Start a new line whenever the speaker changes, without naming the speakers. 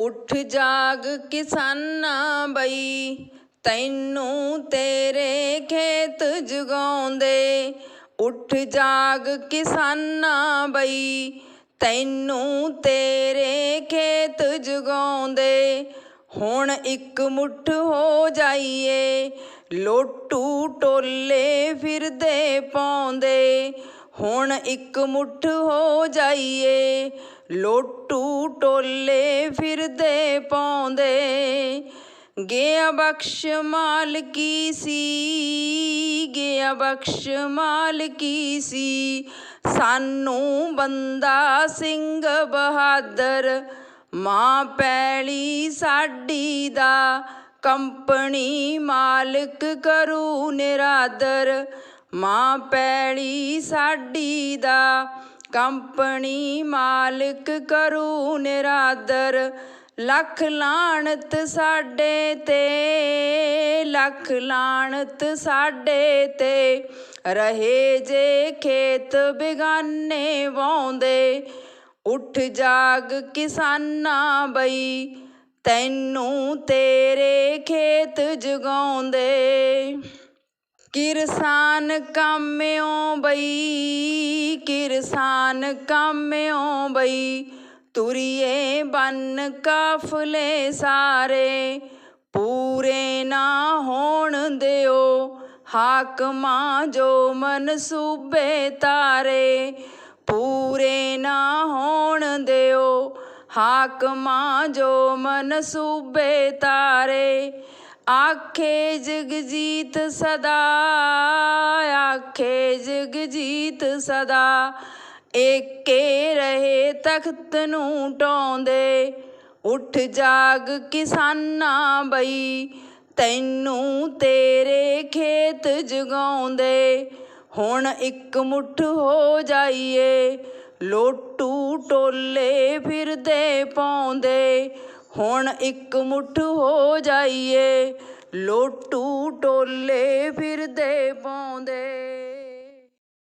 ਉੱਠ ਜਾਗ ਕਿਸਾਨਾਂ ਬਈ, ਤੈਨੂੰ ਤੇਰੇ ਖੇਤ ਜਗਾਉਂਦੇ। ਉੱਠ ਜਾਗ ਕਿਸਾਨਾਂ ਬਈ, ਤੈਨੂੰ ਤੇਰੇ ਖੇਤ ਜਗਾਉਂਦੇ। ਹੁਣ ਇੱਕ ਮੁੱਠ ਹੋ ਜਾਈਏ, ਲੋਟੂ ਟੋਲੇ ਫਿਰਦੇ ਪਾਉਂਦੇ। ਹੁਣ ਇੱਕ ਮੁੱਠ ਹੋ ਜਾਈਏ ਲੋਟੂ ਟੋਲੇ ਫਿਰਦੇ ਪਾਉਂਦੇ, ਗਿਆ ਬਖਸ਼ ਮਾਲਕੀ ਸੀ, ਗਿਆ ਬਖਸ਼ ਮਾਲਕੀ ਸੀ। ਸਾਨੂੰ ਬੰਦਾ ਸਿੰਘ ਬਹਾਦਰ, ਮਾਂ ਪੈਲੀ ਸਾਡੀ ਦਾ, ਕੰਪਨੀ ਮਾਲਕ ਕਰੂ ਨਿਰਾਦਰ, ਮਾਂ ਪੈਲੀ ਸਾਡੀ ਦਾ। ਕੰਪਨੀ ਮਾਲਕ ਕਰੂ ਨਿਰਾਦਰ, ਲੱਖ ਲਾਣਤ ਸਾਡੇ ਤੇ, ਲੱਖ ਲਾਣਤ ਸਾਡੇ ਤੇ। ਰਹੇ ਜੇ ਖੇਤ ਬਿਗਾਨੇ ਵਾਉਂਦੇ, ਉੱਠ ਜਾਗ ਕਿਸਾਨਾਂ ਬਈ, ਤੈਨੂੰ ਤੇਰੇ ਖੇਤ ਜਗਾਉਂਦੇ। ਕਿਰਸਾਨ ਕਾਮਿਓ ਬਈ ਕਿਰਸਾਨ ਕਾਮਿਓ ਬਈ, ਤੁਰੀਏ ਬੰਨ ਕਾਫਲੇ ਸਾਰੇ, ਪੂਰੇ ਨਾ ਹੋਣ ਦਿਓ, ਹਾਕਮਾਂ ਜੋ ਮਨਸੂਬੇ ਤਾਰੇ, ਪੂਰੇ ਨਾ ਹੋਣ ਦਿਓ, ਹਾਕਮਾਂ ਜੋ ਮਨਸੂਬੇ ਤਾਰੇ। ਆਖੇ ਜਗਜੀਤ ਸਦਾ, ਆਖੇ ਜਗਜੀਤ ਸਦਾ। ਏਕੇ ਰਹੇ ਤਖਤ ਨੂੰ ਟਾਉਂਦੇ ਉੱਠ ਜਾਗ ਕਿਸਾਨਾਂ ਬਈ। ਤੈਨੂੰ ਤੇਰੇ ਖੇਤ ਜਗਾਉਂਦੇ, ਹੁਣ ਇੱਕ ਮੁੱਠ ਹੋ ਜਾਈਏ। ਲੋਟੂ ਟੋਲੇ ਫਿਰਦੇ ਪਾਉਂਦੇ ਹੁਣ ਇੱਕ ਮੁੱਠ ਹੋ ਜਾਈਏ ਲੋਟੂ ਟੋਲੇ ਫਿਰਦੇ ਪਾਉਂਦੇ।